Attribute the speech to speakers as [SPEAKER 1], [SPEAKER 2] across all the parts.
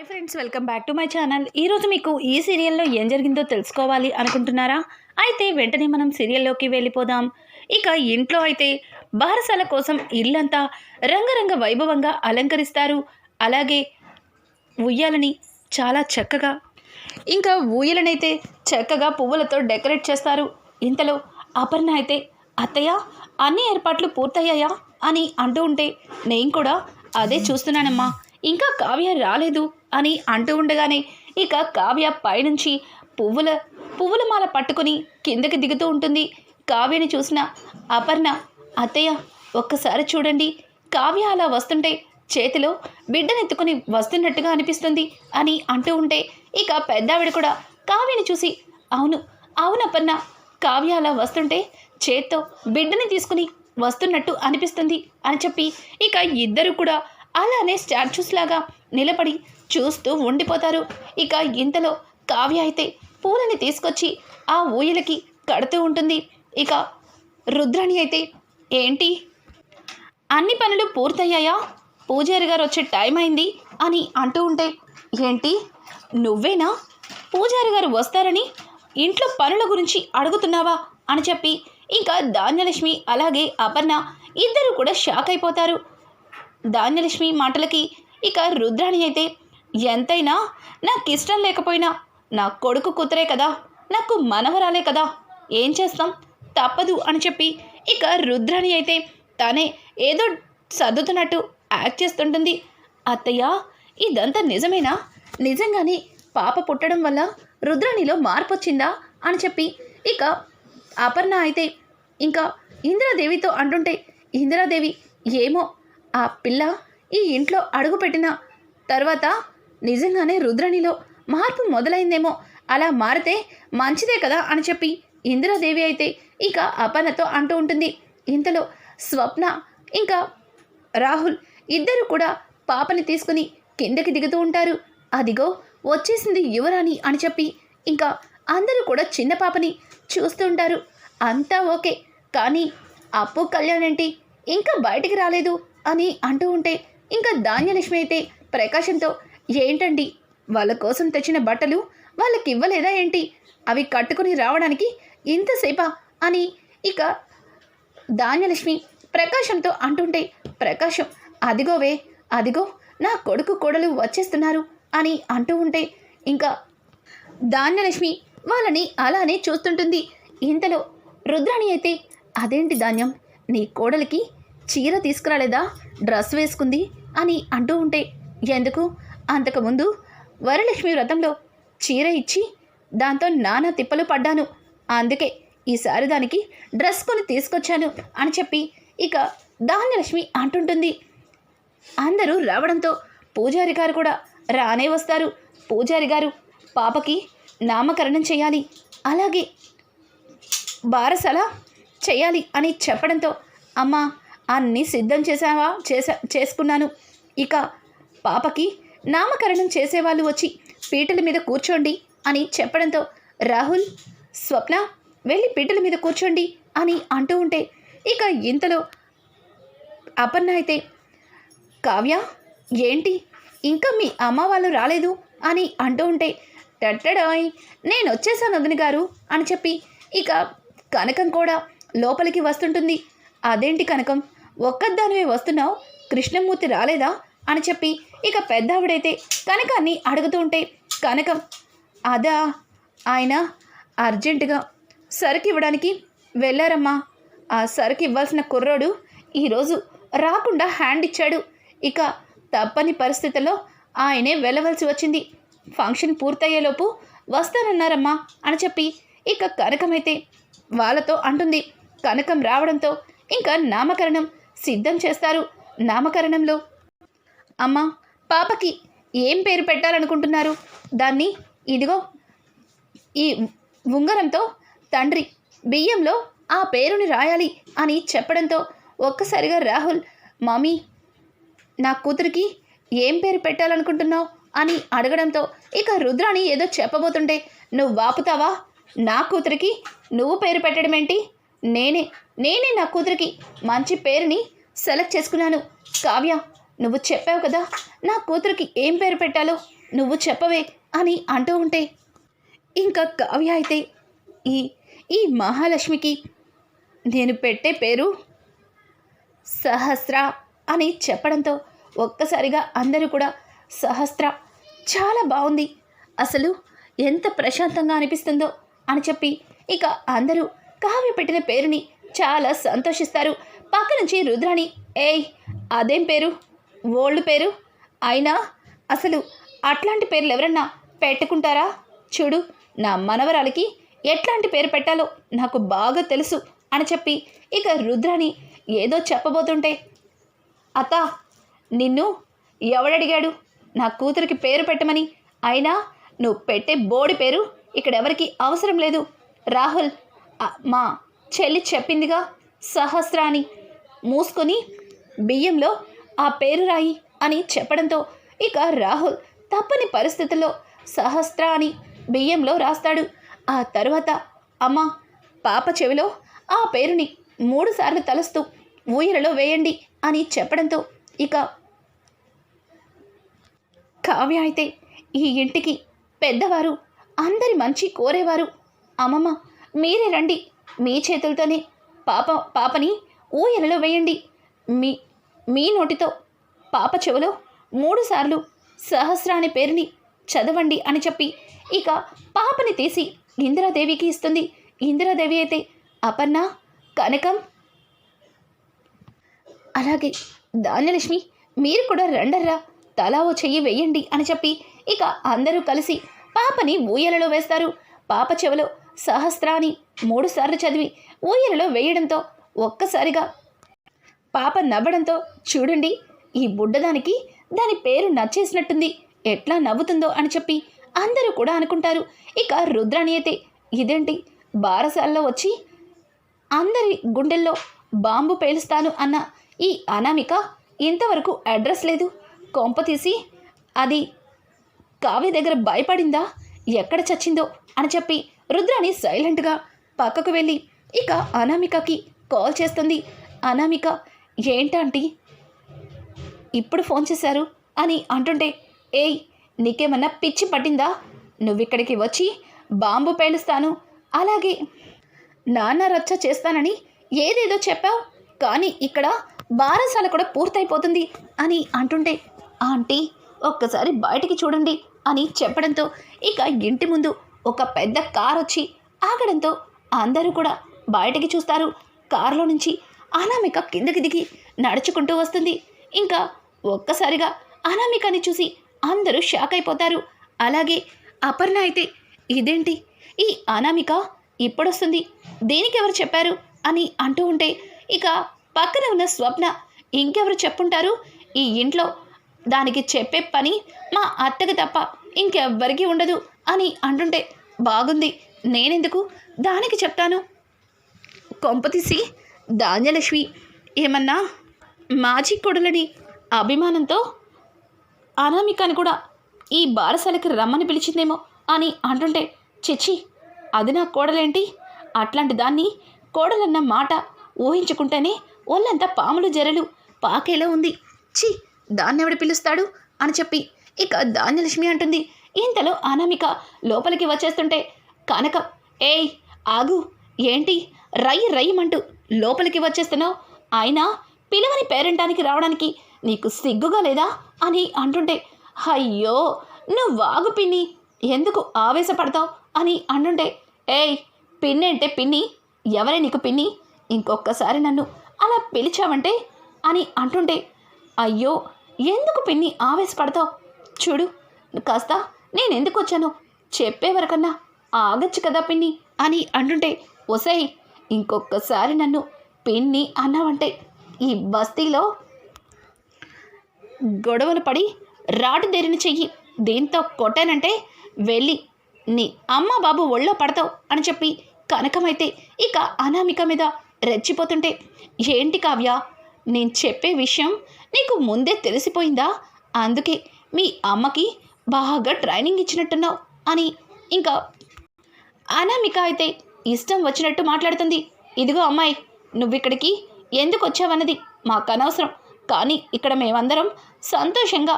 [SPEAKER 1] Hi friends welcome back to my channel. ఈరోజు మీకు ఈ సీరియల్లో ఏం జరిగిందో తెలుసుకోవాలి అనుకుంటున్నారా? అయితే వెంటనే మనం సీరియల్లోకి వెళ్ళిపోదాం. ఇక ఇంట్లో అయితే బారసాల కోసం ఇల్లంతా రంగరంగ వైభవంగా అలంకరిస్తారు. అలాగే ఉయ్యాలని చాలా చక్కగా ఇంకా ఊయలనైతే చక్కగా పువ్వులతో డెకరేట్ చేస్తారు. ఇంతలో అపర్ణ అయితే అత్తయ్య అన్ని ఏర్పాట్లు పూర్తయ్యాయా? అని అంటూ ఉంటే నేను కూడా అదే చూస్తున్నానమ్మా. ఇంకా కావ్య రాలేదు. అని అంటూ ఉండగానే ఇక కావ్య పైనుంచి పువ్వుల పువ్వుల మాల పట్టుకుని కిందకి దిగుతూ ఉంటుంది. కావ్యని చూసిన అపర్ణ అత్తయ్య ఒక్కసారి చూడండి. కావ్య అలా వస్తుంటే చేతిలో బిడ్డనెత్తుకుని వస్తున్నట్టుగా అనిపిస్తుంది అని అంటూ ఉంటే ఇక పెద్దావిడ కూడా కావ్యని చూసి అవును అవునప్పన్న కావ్య అలా వస్తుంటే చేత్తో బిడ్డని తీసుకుని వస్తున్నట్టు అనిపిస్తుంది అని చెప్పి ఇక ఇద్దరు కూడా అలానే స్టాచ్యూస్ లాగా నిలబడి చూస్తూ ఉండిపోతారు. ఇక ఇంతలో కావ్య అయితే పూలని తీసుకొచ్చి ఆ ఊయలకి కడుతూ ఉంటుంది. ఇక రుద్రాణి అయితే ఏంటి? అన్ని పనులు పూర్తయ్యాయా? పూజారి గారు వచ్చే టైం అయింది అని అంటూ ఉంటే ఏంటి? నువ్వేనా? పూజారి గారు వస్తారని ఇంట్లో పనుల గురించి అడుగుతున్నావా? అని చెప్పి ఇంకా ధాన్యలక్ష్మి అలాగే అపర్ణ ఇద్దరు కూడా షాక్ అయిపోతారు. ధాన్యలక్ష్మి మాటలకి ఇక రుద్రాణి అయితే ఎంతైనా నాకు ఇష్టం లేకపోయినా నా కొడుకు కూతురే కదా నాకు మనవరాలే కదా ఏం చేస్తాం? తప్పదు అని చెప్పి ఇక రుద్రాణి అయితే తనే ఏదో సర్దుతున్నట్టు యాక్ట్ చేస్తుంటుంది. అత్తయ్య ఇదంతా నిజమేనా? నిజంగానే పాప పుట్టడం వల్ల రుద్రాణిలో మార్పు వచ్చిందా? అని చెప్పి ఇక అపర్ణ అయితే ఇంకా ఇందిరాదేవితో అంటుంటే ఇందిరాదేవి ఏమో ఆ పిల్ల ఈ ఇంట్లో అడుగుపెట్టిన తర్వాత నిజంగానే రుద్రణిలో మార్పు మొదలైందేమో. అలా మారితే మంచిదే కదా అని చెప్పి ఇందిరాదేవి అయితే ఇక అపనతో అంటూ ఉంటుంది. ఇంతలో స్వప్న ఇంకా రాహుల్ ఇద్దరు కూడా పాపని తీసుకుని కిందకి దిగుతూ ఉంటారు. అదిగో వచ్చేసింది యువరాణి అని చెప్పి ఇంకా అందరూ కూడా చిన్న పాపని చూస్తూ ఉంటారు. అంతా ఓకే. కానీ అప్పు కళ్యాణ్ ఏంటి? ఇంకా బయటికి రాలేదు. అని అంటూ ఉంటే ఇంకా ధాన్యలక్ష్మి అయితే ప్రకాశంతో ఏంటండి? వాళ్ళ కోసం తెచ్చిన బట్టలు వాళ్ళకి ఇవ్వలేదా ఏంటి? అవి కట్టుకుని రావడానికి ఇంతసేపా? అని ఇక ధాన్యలక్ష్మి ప్రకాశంతో అంటుంటే ప్రకాశం అదిగోవే అదిగో నా కొడుకు కోడలు వచ్చేస్తున్నారు అని అంటూ ఉంటే ఇంకా ధాన్యలక్ష్మి వాళ్ళని అలానే చూస్తుంటుంది. ఇంతలో రుద్రాణి అయితే అదేంటి ధాన్యం? నీ కోడలికి చీర తీసుకురాలేదా? డ్రెస్ వేసుకుంది అని అంటూ ఉంటే ఎందుకు? అంతకుముందు వరలక్ష్మి వ్రతంలో చీర ఇచ్చి దాంతో నానా తిప్పలు పడ్డాను. అందుకే ఈసారి దానికి డ్రెస్ కొని తీసుకొచ్చాను అని చెప్పి ఇక ధాన్యలక్ష్మి అంటుంటుంది. అందరూ రావడంతో పూజారి గారు కూడా రానే వస్తారు. పూజారి గారు పాపకి నామకరణం చేయాలి. అలాగే బారసల చేయాలి అని చెప్పడంతో అమ్మ అన్నీ సిద్ధం చేసావా చేసా చేసుకున్నాను. ఇక పాపకి నామకరణం చేసేవాళ్ళు వచ్చి పీటల మీద కూర్చోండి అని చెప్పడంతో రాహుల్ స్వప్న వెళ్ళి పీటల మీద కూర్చోండి అని అంటూ ఉంటే ఇక ఇంతలో అపర్ణ అయితే కావ్య ఏంటి? ఇంకా మీ అమ్మ వాళ్ళు రాలేదు అని అంటూ ఉంటే టట్టడాయ్ నేను వచ్చేసాను వదిన గారు అని చెప్పి ఇక కనకం కూడా లోపలికి వస్తుంటుంది. అదేంటి కనకం? ఒక్కదానివే వస్తున్నావు? కృష్ణమూర్తి రాలేదా? అని చెప్పి ఇక పెద్దావిడైతే కనకాన్ని అడుగుతూ ఉంటే కనకం అదా ఆయన అర్జెంటుగా సరుకు ఇవ్వడానికి వెళ్ళారమ్మా. ఆ సరుకు ఇవ్వాల్సిన కుర్రోడు ఈరోజు రాకుండా హ్యాండ్ ఇచ్చాడు. ఇక తప్పని పరిస్థితుల్లో ఆయనే వెళ్ళవలసి వచ్చింది. ఫంక్షన్ పూర్తయ్యేలోపు వస్తానన్నారమ్మా అని చెప్పి ఇక కనకమైతే వాళ్ళతో అంటుంది. కనకం రావడంతో ఇంకా నామకరణం సిద్ధం చేస్తారు నామకరణంలో. అమ్మ పాపకి ఏం పేరు పెట్టాలనుకుంటున్నారు? దాన్ని ఇదిగో ఈ ఉంగరంతో తండ్రి బియ్యంలో ఆ పేరుని రాయాలి అని చెప్పడంతో ఒక్కసారిగా రాహుల్ మమ్మీ నా కూతురికి ఏం పేరు పెట్టాలనుకుంటున్నావు? అని అడగడంతో ఇక రుద్రాని ఏదో చెప్పబోతుంటే నువ్వు వాపుతావా? నా కూతురికి నువ్వు పేరు పెట్టడం ఏంటి నేనే నేనే నా కూతురికి మంచి పేరుని సెలెక్ట్ చేసుకున్నాను. కావ్య నువ్వు చెప్పావు కదా నా కూతురికి ఏం పేరు పెట్టాలో నువ్వు చెప్పవే అని అంటూ ఉంటే ఇంకా కావ్య అయితే ఈ ఈ మహాలక్ష్మికి నేను పెట్టే పేరు సహస్ర అని చెప్పడంతో ఒక్కసారిగా అందరూ కూడా సహస్ర చాలా బాగుంది. అసలు ఎంత ప్రశాంతంగా అనిపిస్తుందో అని చెప్పి ఇక అందరూ కావ్య పెట్టిన పేరుని చాలా సంతోషిస్తారు. పక్క నుంచి రుద్రాణి ఏయ్ అదేం పేరు? ఓల్డ్ పేరు? అయినా అసలు అట్లాంటి పేర్లు ఎవరన్నా పెట్టుకుంటారా? చూడు నా మనవరాలికి ఎట్లాంటి పేరు పెట్టాలో నాకు బాగా తెలుసు అని చెప్పి ఇక రుద్రాణి ఏదో చెప్పబోతుంటే అత్త నిన్ను ఎవడడిగాడు? నా కూతురికి పేరు పెట్టమని? అయినా నువ్వు పెట్టే బోడి పేరు ఇక్కడెవరికి అవసరం లేదు. రాహుల్ మా చెల్లి చెప్పిందిగా సహస్రాని. మూసుకొని బియ్యంలో ఆ పేరు రాయి అని చెప్పడంతో ఇక రాహుల్ తప్పని పరిస్థితుల్లో సహస్ర అని బియ్యంలో రాస్తాడు. ఆ తరువాత అమ్మ పాప చెవిలో ఆ పేరుని మూడుసార్లు తలుస్తూ ఊయలలో వేయండి అని చెప్పడంతో ఇక కావ్య అయితే ఈ ఇంటికి పెద్దవారు అందరి మంచి కోరేవారు. అమ్మమ్మ మీరే రండి. మీ చేతులతోనే పాప పాపని ఊయలలో వేయండి. మీ మీ నోటితో పాప చెవులో మూడుసార్లు సహస్రాని సహస్ర అనే పేరుని చదవండి అని చెప్పి ఇక పాపని తీసి ఇందిరాదేవికి ఇస్తుంది. ఇందిరాదేవి అయితే అపర్ణ కనకం అలాగే ధాన్యలక్ష్మి మీరు కూడా రండర్రా. తలా ఓ చెయ్యి వేయండి అని చెప్పి ఇక అందరూ కలిసి పాపని ఊయలలో వేస్తారు. పాప చెవిలో సహస్రాని మూడుసార్లు చదివి ఊయలలో వేయడంతో ఒక్కసారిగా పాప నవ్వడంతో చూడండి ఈ బుడ్డదానికి దాని పేరు నచ్చేసినట్టుంది. ఎట్లా నవ్వుతుందో అని చెప్పి అందరూ కూడా అనుకుంటారు. ఇక రుద్రాణి అయితే ఇదేంటి? బారసాల్లో వచ్చి అందరి గుండెల్లో బాంబు పేలుస్తాను అన్న ఈ అనామిక ఇంతవరకు అడ్రస్ లేదు. కొంప తీసి అది కావ్య దగ్గర భయపడిందా? ఎక్కడ చచ్చిందో? అని చెప్పి రుద్రాణి సైలెంట్గా పక్కకు వెళ్ళి ఇక అనామికకి కాల్ చేస్తుంది. అనామిక ఏంటంటీ? ఇప్పుడు ఫోన్ చేశారు? అని అంటుంటే ఏయ్ నీకేమన్నా పిచ్చి పట్టిందా? నువ్విక్కడికి వచ్చి బాంబు పేలుస్తాను. అలాగే నాన్న రచ్చ చేస్తానని ఏదేదో చెప్పావు కానీ ఇక్కడ బారసాల కూడా పూర్తయిపోతుంది అని అంటుంటే ఆంటీ ఒక్కసారి బయటికి చూడండి అని చెప్పడంతో ఇక ఇంటి ముందు ఒక పెద్ద కార్ వచ్చి ఆగడంతో అందరూ కూడా బయటికి చూస్తారు. కారులో నుంచి అనామిక కిందకి దిగి నడుచుకుంటూ వస్తుంది. ఇంకా ఒక్కసారిగా అనామికని చూసి అందరూ షాక్ అయిపోతారు. అలాగే అపర్ణ అయితే ఇదేంటి? ఈ అనామిక ఇప్పుడొస్తుంది. దేనికి ఎవరు చెప్పారు? అని అంటూ ఉంటే ఇక పక్కన ఉన్న స్వప్న ఇంకెవరు చెప్పుంటారు? ఈ ఇంట్లో దానికి చెప్పే పని మా అత్తకి తప్ప ఇంకెవ్వరికీ ఉండదు. అని అంటుంటే బాగుంది. నేనెందుకు? దానికి చెప్తాను. కొంపతీసి ధాన్యలక్ష్మి ఏమన్నా మాజీ కొడులని అభిమానంతో అనామికని కూడా ఈ బారసాలకి రమ్మని పిలిచిందేమో అని అంటుంటే చిచ్చి అది నా కోడలేంటి? అట్లాంటి దాన్ని కోడలన్న మాట ఊహించుకుంటేనే ఒళ్ళంతా పాములు జరలు పాకేలా ఉంది. ఛీ దాన్నెవడు పిలుస్తాడు అని చెప్పి ఇక ధాన్యలక్ష్మి అంటుంది ఇంతలో అనామిక లోపలికి వచ్చేస్తుంటే కనక ఏయ్ ఆగు ఏంటి? రై రయ్యమంటూ లోపలికి వచ్చేస్తున్నావు? అయినా పిలవని పేరెంటానికి రావడానికి నీకు సిగ్గుగా లేదా? అని అంటుంటే అయ్యో నువ్వు వాగు పిన్ని ఎందుకు ఆవేశపడతావు? అని అంటుంటే ఏయ్ పిన్ని అంటే పిన్ని ఎవరే నీకు పిన్ని? ఇంకొకసారి నన్ను అలా పిలిచావంటే? అని అంటుంటే అయ్యో ఎందుకు పిన్ని ఆవేశపడతావు? చూడు కాస్త నేను ఎందుకు వచ్చాను చెప్పేవరకన్నా ఆగచ్చు కదా పిన్ని అని అంటుంటే ఒసేయ్ ఇంకొకసారి నన్ను పిన్ని అన్నావంటే ఈ బస్తీలో గొడవలు పడి రాటు దేరిన చెయ్యి దీంతో కొట్టానంటే వెళ్ళి నీ అమ్మ బాబు ఒళ్ళో పడతావు అని చెప్పి కనకమైతే ఇక అనామిక మీద రెచ్చిపోతుంటే ఏంటి కావ్య నేను చెప్పే విషయం నీకు ముందే తెలిసిపోయిందా? అందుకే మీ అమ్మకి బాగా ట్రైనింగ్ ఇచ్చినట్టున్నావు అని. ఇంకా అనామిక అయితే ఇష్టం వచ్చినట్టు మాట్లాడుతుంది. ఇదిగో అమ్మాయి నువ్వు ఇక్కడికి ఎందుకు వచ్చావన్నది మాకు అనవసరం కానీ ఇక్కడ మేమందరం సంతోషంగా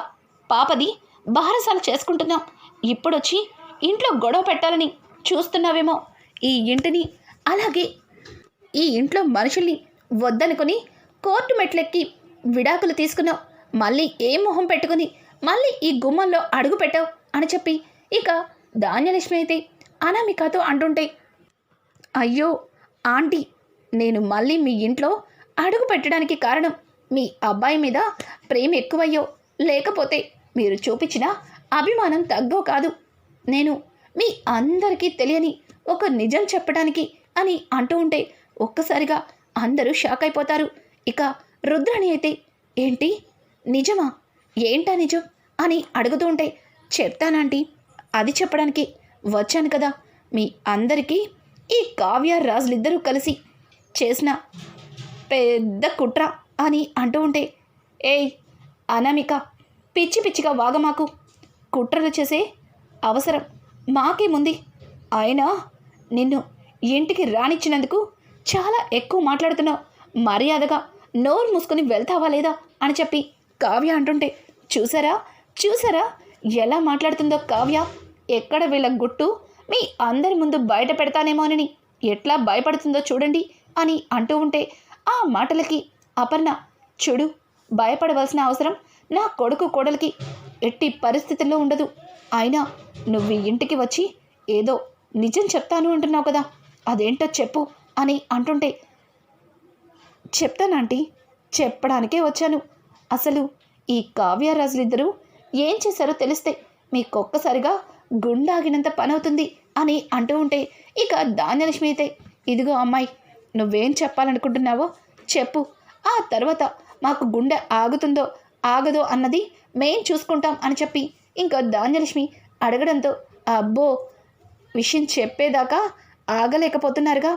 [SPEAKER 1] పాపది బారసాలు చేసుకుంటున్నాం. ఇప్పుడొచ్చి ఇంట్లో గొడవ పెట్టాలని చూస్తున్నావేమో. ఈ ఇంటిని అలాగే ఈ ఇంట్లో మనుషుల్ని వద్దనుకుని కోర్టు మెట్లెక్కి విడాకులు తీసుకున్నావు. మళ్ళీ ఏ మొహం పెట్టుకుని మళ్ళీ ఈ గుమ్మంలో అడుగు పెట్టావు అని చెప్పి ఇక ధాన్యలక్ష్మి అయితే అనామికతో అంటుంటే అయ్యో ఆంటీ నేను మళ్ళీ మీ ఇంట్లో అడుగు పెట్టడానికి కారణం మీ అబ్బాయి మీద ప్రేమ ఎక్కువయ్యో లేకపోతే మీరు చూపించిన అభిమానం తగ్గో కాదు. నేను మీ అందరికీ తెలియని ఒక నిజం చెప్పడానికి అని అంటూ ఉంటే ఒక్కసారిగా అందరూ షాక్ అయిపోతారు. ఇక రుద్రాణి అయితే ఏంటి? నిజమా? ఏంటా నిజం? అని అడుగుతూ ఉంటే చెప్తానంటీ. అది చెప్పడానికి వచ్చాను కదా. మీ అందరికీ ఈ కావ్య రాజులిద్దరూ కలిసి చేసిన పెద్ద కుట్ర అని అంటూ ఉంటే ఏయ్ అనామిక పిచ్చి పిచ్చిగా వాగమాకు కుట్రలు చేసే అవసరం మాకేముంది అయినా నిన్ను ఇంటికి రానిచ్చినందుకు చాలా ఎక్కువ మాట్లాడుతున్నావు. మర్యాదగా నోరు మూసుకొని వెళ్తావా లేదా అని చెప్పి కావ్య అంటుంటే చూసారా? చూసారా? ఎలా మాట్లాడుతుందో కావ్య? ఎక్కడ వీళ్ళ గుట్టు? మీ అందరి ముందు బయట పెడతానేమోనని ఎట్లా భయపడుతుందో చూడండి అని అంటూ ఉంటే ఆ మాటలకి అపర్ణ చూడు భయపడవలసిన అవసరం నా కొడుకు కోడలికి ఎట్టి పరిస్థితుల్లో ఉండదు. అయినా నువ్వు ఇంటికి వచ్చి ఏదో నిజం చెప్తాను అంటున్నావు కదా అదేంటో చెప్పు అని అంటుంటే చెప్తానంటీ చెప్పడానికే వచ్చాను. అసలు ఈ కావ్యరాజులిద్దరూ ఏం చేశారో తెలిస్తే మీకొక్కసారిగా గుండాగినంత పని అవుతుంది అని అంటూ ఉంటే ఇక ధాన్యలక్ష్మి అయితే ఇదిగో అమ్మాయి నువ్వేం చెప్పాలనుకుంటున్నావో చెప్పు. ఆ తర్వాత మాకు గుండె ఆగుతుందో ఆగదో అన్నది మేం చూసుకుంటాం అని చెప్పి ఇంకా ధాన్యలక్ష్మి అడగడంతో అబ్బో విషయం చెప్పేదాకా ఆగలేకపోతున్నారుగా.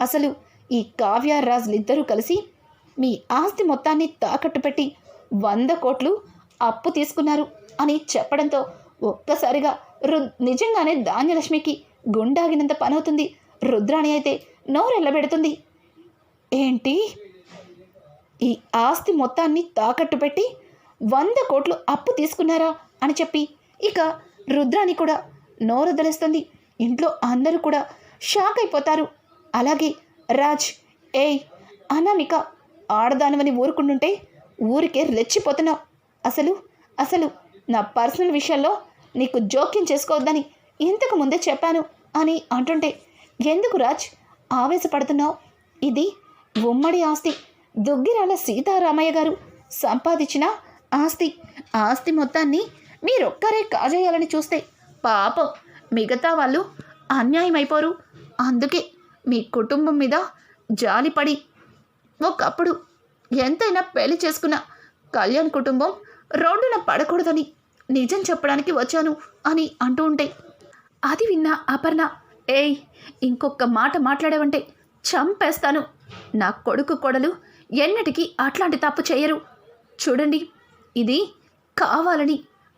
[SPEAKER 1] అసలు ఈ కావ్య ఇద్దరూ కలిసి మీ ఆస్తి మొత్తాన్ని తాకట్టు పెట్టి వంద కోట్లు అప్పు తీసుకున్నారు అని చెప్పడంతో ఒక్కసారిగా రు నిజంగానే ధాన్యలక్ష్మికి గుండాగినంత పనవుతుంది. రుద్రాణి అయితే నోరెళ్ళబెడుతుంది. ఏంటి? ఈ ఆస్తి మొత్తాన్ని తాకట్టు పెట్టి వంద కోట్లు అప్పు తీసుకున్నారా అని చెప్పి ఇక రుద్రాణి కూడా నోరొదలేస్తుంది. ఇంట్లో అందరూ కూడా షాక్ అయిపోతారు. అలాగే రాజ్ ఏయ్ అనామిక ఆడదానవని ఊరుకుంటుంటే ఊరికే రెచ్చిపోతున్నావు. అసలు అసలు నా పర్సనల్ విషయాల్లో నీకు జోక్యం చేసుకోవద్దని ఇంతకు ముందే చెప్పాను అని అంటుంటే ఎందుకు రాజ్? ఆవేశపడుతున్నావు? ఇది ఉమ్మడి ఆస్తి. దుగ్గిరాల సీతారామయ్య గారు సంపాదించిన ఆస్తి. ఆస్తి మొత్తాన్ని మీరొక్కరే కాజేయాలని చూస్తే పాపం మిగతా వాళ్ళు అన్యాయం అయిపోరు అందుకే మీ కుటుంబం మీద జాలిపడి ఒకప్పుడు ఎంతైనా పెళ్ళి చేసుకున్న కళ్యాణ్ కుటుంబం రోడ్డున పడకూడదని నిజం చెప్పడానికి వచ్చాను అని అంటూ ఉంటే అది విన్న అపర్ణ ఏయ్ ఇంకొక మాట మాట్లాడావంటే చంపేస్తాను. నా కొడుకు కొడలు ఎన్నటికీ అట్లాంటి తప్పు చేయరు. చూడండి ఇది కావాలని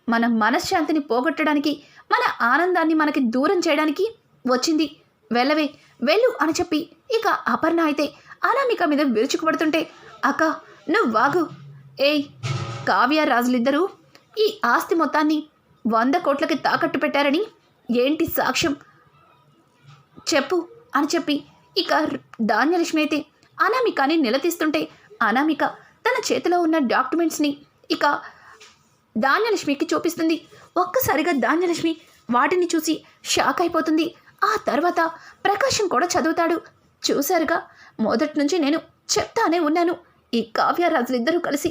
[SPEAKER 1] మన మనశ్శాంతిని పోగొట్టడానికి మన ఆనందాన్ని మనకి దూరం చేయడానికి వచ్చింది. వెళ్ళవే వెళ్ళు అని చెప్పి ఇక అపర్ణ అయితే అనామిక మీద విరుచుకుపడుతుంటే అక్క నువ్వు వాగు. ఏయ్ కావ్య రాజులిద్దరూ ఈ ఆస్తి మొత్తాన్ని వంద కోట్లకి తాకట్టు పెట్టారని ఏంటి సాక్ష్యం? చెప్పు అని చెప్పి ఇక ధాన్యలక్ష్మి అయితే అనామికని నిలదీస్తుంటే అనామిక తన చేతిలో ఉన్న డాక్యుమెంట్స్ని ఇక ధాన్యలక్ష్మికి చూపిస్తుంది. ఒక్కసారిగా ధాన్యలక్ష్మి వాటిని చూసి షాక్ అయిపోతుంది. ఆ తర్వాత ప్రకాశం కూడా చదువుతాడు. చూశారుగా మొదటి నుంచి నేను చెప్తానే ఉన్నాను. ఈ కావ్యరాజులిద్దరూ కలిసి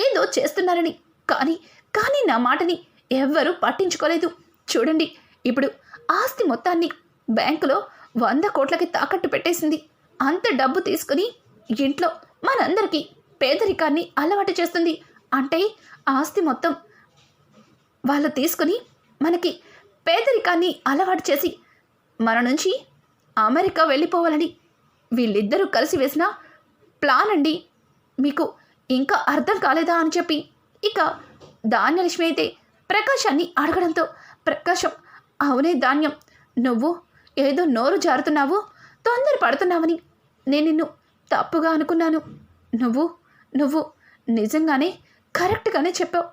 [SPEAKER 1] ఏదో చేస్తున్నారని. కానీ కానీ నా మాటని ఎవ్వరూ పట్టించుకోలేదు. చూడండి ఇప్పుడు ఆస్తి మొత్తాన్ని బ్యాంకులో వంద కోట్లకి తాకట్టు పెట్టేసింది. అంత డబ్బు తీసుకుని ఇంట్లో మనందరికీ పేదరికాన్ని అలవాటు చేస్తుంది. అంటే ఆస్తి మొత్తం వాళ్ళు తీసుకుని మనకి పేదరికాన్ని అలవాటు చేసి మన నుంచి అమెరికా వెళ్ళిపోవాలని వీళ్ళిద్దరూ కలిసి వేసిన ప్లాన్ అండి. మీకు ఇంకా అర్థం కాలేదా అని చెప్పి ఇక ధాన్యలక్ష్మి అయితే ప్రకాశాన్ని అడగడంతో ప్రకాశం అవునే ధాన్యం నువ్వు ఏదో నోరు జారుతున్నావు తొందర పడుతున్నావని నేను నిన్ను తప్పుగా అనుకున్నాను. నువ్వు నువ్వు నిజంగానే కరెక్ట్గానే చెప్పావు.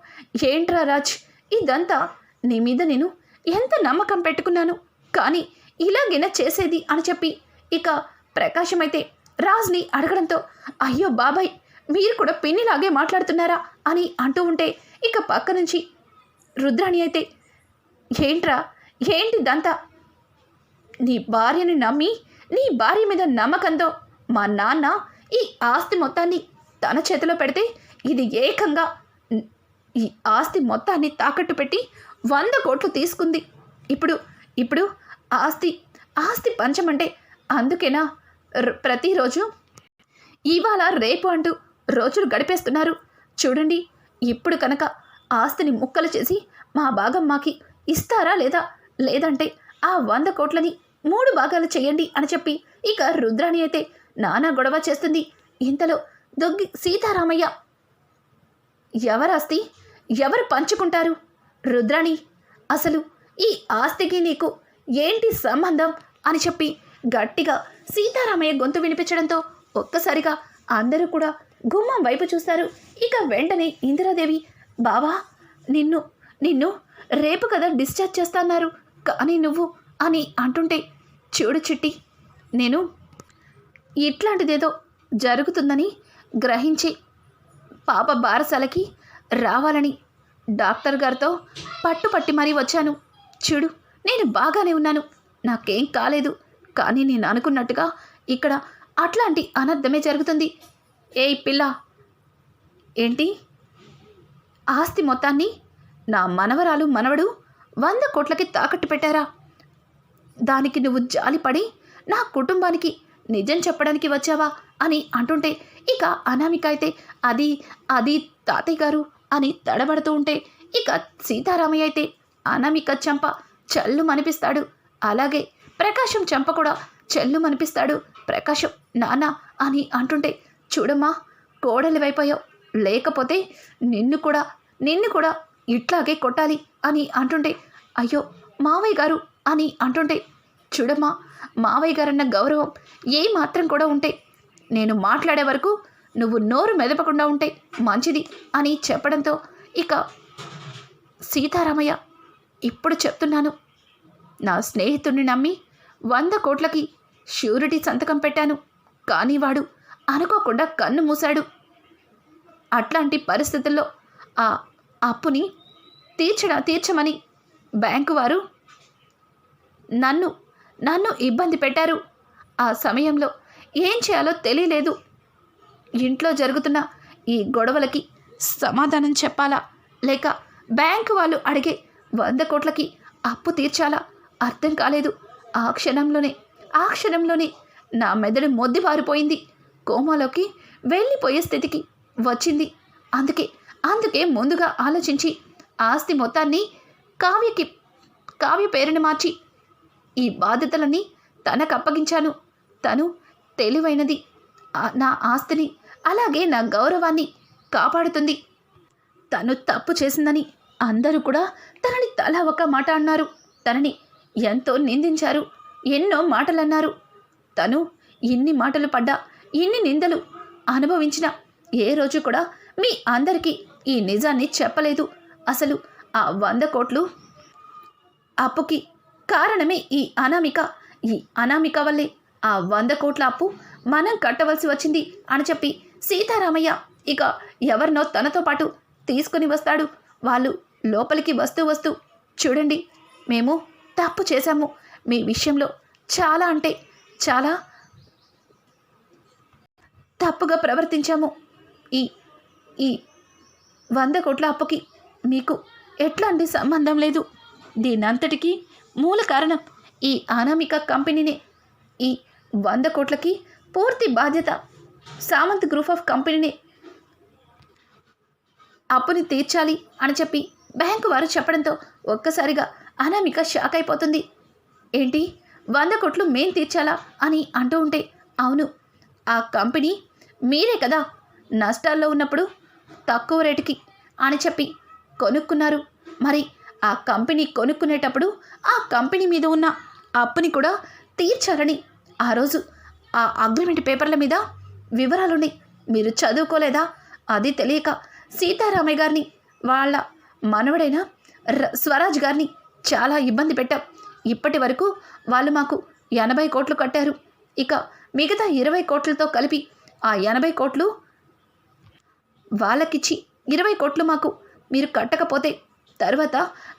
[SPEAKER 1] ఏంట్రా రాజ్ ఇదంతా నీ మీద నేను ఎంత నమ్మకం పెట్టుకున్నాను? కానీ ఇలాగైనా చేసేది? అని చెప్పి ఇక ప్రకాశం అయితే రాజ్ని అడగడంతో అయ్యో బాబాయ్ మీరు కూడా పిన్నిలాగే మాట్లాడుతున్నారా అని అంటూ ఉంటే ఇక పక్క నుంచి రుద్రాణి అయితే ఏంట్రా? ఏంటిదంతా నీ భార్యని నమ్మి నీ భార్య మీద నమ్మకంతో మా నాన్న ఈ ఆస్తి మొత్తాన్ని తన చేతిలో పెడితే ఇది ఏకంగా ఈ ఆస్తి మొత్తాన్ని తాకట్టు పెట్టి వంద కోట్లు తీసుకుంది. ఇప్పుడు ఇప్పుడు ఆస్తి ఆస్తి పంచమంటే అందుకేనా? ప్రతిరోజు ఇవాళ రేపు అంటూ రోజులు గడిపేస్తున్నారు. చూడండి ఇప్పుడు కనుక ఆస్తిని ముక్కలు చేసి మా భాగం మాకి ఇస్తారా లేదా? లేదంటే ఆ వంద కోట్లని మూడు భాగాలు చేయండి అని చెప్పి ఇక రుద్రాణి అయితే నానా గొడవ చేస్తుంది. ఇంతలో దొగ్గి సీతారామయ్య ఎవరాస్తి ఎవరు పంచుకుంటారు? రుద్రాణి అసలు ఈ ఆస్తికి నీకు ఏంటి సంబంధం? అని చెప్పి గట్టిగా సీతారామయ్య గొంతు వినిపించడంతో ఒక్కసారిగా అందరూ కూడా గుమ్మం వైపు చూస్తారు. ఇక వెంటనే ఇందిరాదేవి బావా నిన్ను నిన్ను రేపు కదా డిశ్చార్జ్ చేస్తున్నారు. కానీ నువ్వు అని అంటుంటే చూడు చిట్టి నేను ఇట్లాంటిదేదో జరుగుతుందని గ్రహించి పాప బారసాలకి రావాలని డాక్టర్ గారితో పట్టుపట్టి మరీ వచ్చాను. చూడు నేను బాగానే ఉన్నాను. నాకేం కాలేదు. కానీ నేను అనుకున్నట్టుగా ఇక్కడ అట్లాంటి అనర్థమే జరుగుతుంది. ఏయ్ పిల్ల. ఏంటి? ఆస్తి మొత్తాన్ని నా మనవరాలు మనవడు వంద కోట్లకి తాకట్టు పెట్టారా? దానికి నువ్వు జాలిపడి నా కుటుంబానికి నిజం చెప్పడానికి వచ్చావా అని అంటుంటే ఇక అనామిక అయితే అది అది తాతయ్య గారు అని తడబడుతూ ఉంటే ఇక సీతారామయ్య అయితే అనామిక చంప చల్లు మనిపిస్తాడు అలాగే ప్రకాశం చంప కూడా చెల్లు మనిపిస్తాడు ప్రకాశం నాన్న అని అంటుంటే చూడమ్మా కోడలివైపోయావు. లేకపోతే నిన్ను కూడా నిన్ను కూడా ఇట్లాగే కొట్టాలి అని అంటుంటే అయ్యో మావయ్య గారు అని అంటుంటే చూడమ్మా మావయ్య గారన్న గౌరవం ఏ మాత్రం కూడా ఉంటే నేను మాట్లాడే వరకు నువ్వు నోరు మెదపకుండా ఉంటే మంచిది అని చెప్పడంతో ఇక సీతారామయ్య ఇప్పుడు చెప్తున్నాను. నా స్నేహితుడిని నమ్మి వంద కోట్లకి ష్యూరిటీ సంతకం పెట్టాను. కానీ వాడు అనుకోకుండా కన్ను మూశాడు. అట్లాంటి పరిస్థితుల్లో ఆ అప్పుని తీర్చడా తీర్చమని బ్యాంకు వారు నన్ను నన్ను ఇబ్బంది పెట్టారు. ఆ సమయంలో ఏం చేయాలో తెలియలేదు. ఇంట్లో జరుగుతున్న ఈ గొడవలకి సమాధానం చెప్పాలా? లేక బ్యాంకు వాళ్ళు అడిగే వంద కోట్లకి అప్పు తీర్చాలా? అర్థం కాలేదు. ఆ క్షణంలోనే ఆ క్షణంలోనే నా మెదడు మొద్దిబారిపోయింది కోమాలోకి వెళ్ళిపోయే స్థితికి వచ్చింది. అందుకే అందుకే ముందుగా ఆలోచించి ఆస్తి మొత్తాన్ని కావ్యకి కావ్య పేరుని మార్చి ఈ బాధ్యతలన్నీ తనకు అప్పగించాను. తను తెలివైనది. నా ఆస్తిని అలాగే నా గౌరవాన్ని కాపాడుతుంది. తను తప్పు చేసిందని అందరూ కూడా తనని తల ఒక మాట అన్నారు. తనని ఎంతో నిందించారు. ఎన్నో మాటలు అన్నారు తను ఇన్ని మాటలు పడ్డా ఇన్ని నిందలు అనుభవించిన ఏ రోజు కూడా మీ అందరికీ ఈ నిజాన్ని చెప్పలేదు. అసలు ఆ వంద కోట్లు అప్పుకి కారణమే ఈ అనామిక. ఈ అనామిక వల్లే ఆ వంద కోట్ల అప్పు మనం కట్టవలసి వచ్చింది అని చెప్పి సీతారామయ్య ఇక ఎవరినో తనతో పాటు తీసుకుని వస్తాడు. వాళ్ళు లోపలికి వస్తూ వస్తూ చూడండి మేము తప్పు చేశాము. మీ విషయంలో చాలా అంటే చాలా తప్పుగా ప్రవర్తించాము. ఈ ఈ వంద కోట్ల అప్పుకి మీకు ఎట్లాంటి సంబంధం లేదు. దీనంతటికీ మూల కారణం ఈ అనామిక కంపెనీనే. ఈ వంద కోట్లకి పూర్తి బాధ్యత సామంత్ గ్రూప్ ఆఫ్ కంపెనీనే. అప్పుని తీర్చాలి అని చెప్పి బ్యాంకు వారు చెప్పడంతో ఒక్కసారిగా అనామిక షాక్ అయిపోతుంది. ఏంటి? వంద కోట్లు మేం తీర్చాలా అని అంటూ ఉంటే అవును. ఆ కంపెనీ మీరే కదా నష్టాల్లో ఉన్నప్పుడు తక్కువ రేటుకి అని చెప్పి కొనుక్కున్నారు. మరి ఆ కంపెనీ కొనుక్కునేటప్పుడు ఆ కంపెనీ మీద ఉన్న అప్పుని కూడా తీర్చాలని ఆ రోజు ఆ అగ్రిమెంట్ పేపర్ల మీద వివరాలున్నాయి. మీరు చదువుకోలేదా? అది తెలియక సీతారామయ్య గారిని వాళ్ళ మనవడైన ర- స్వరాజ్ గారిని చాలా ఇబ్బంది పెట్టాం. ఇప్పటి వరకు వాళ్ళు మాకు ఎనభై కోట్లు కట్టారు. ఇక మిగతా ఇరవై కోట్లతో కలిపి ఆ ఎనభై కోట్లు వాళ్ళకిచ్చి ఇరవై కోట్లు మాకు మీరు కట్టకపోతే తర్వాత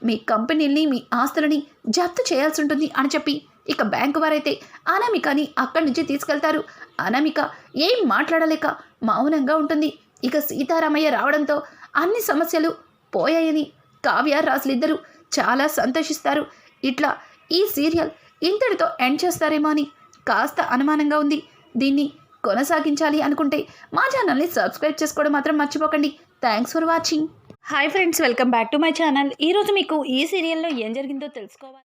[SPEAKER 1] మీ కంపెనీల్ని మీ ఆస్తులని జప్తు చేయాల్సి ఉంటుంది అని చెప్పి ఇక బ్యాంకు వారైతే అనామికని అక్కడి నుంచి తీసుకెళ్తారు. అనామిక ఏం మాట్లాడలేక మౌనంగా ఉంటుంది. ఇక సీతారామయ్య రావడంతో అన్ని సమస్యలు పోయాయని కావ్య రాసులిద్దరూ చాలా సంతోషిస్తారు. ఇట్లా ఈ సీరియల్ ఇంతటితో ఎండ్ చేస్తారేమో అని కాస్త అనుమానంగా ఉంది. దీన్ని కొనసాగించాలి అనుకుంటే మా ఛానల్ని సబ్స్క్రైబ్ చేసుకోవడం మాత్రం మర్చిపోకండి. Thanks for watching hi friends welcome back to my channel ఈరోజు మీకు ఈ సీరియల్లో ఏం జరిగిందో తెలుసుకోవాలి.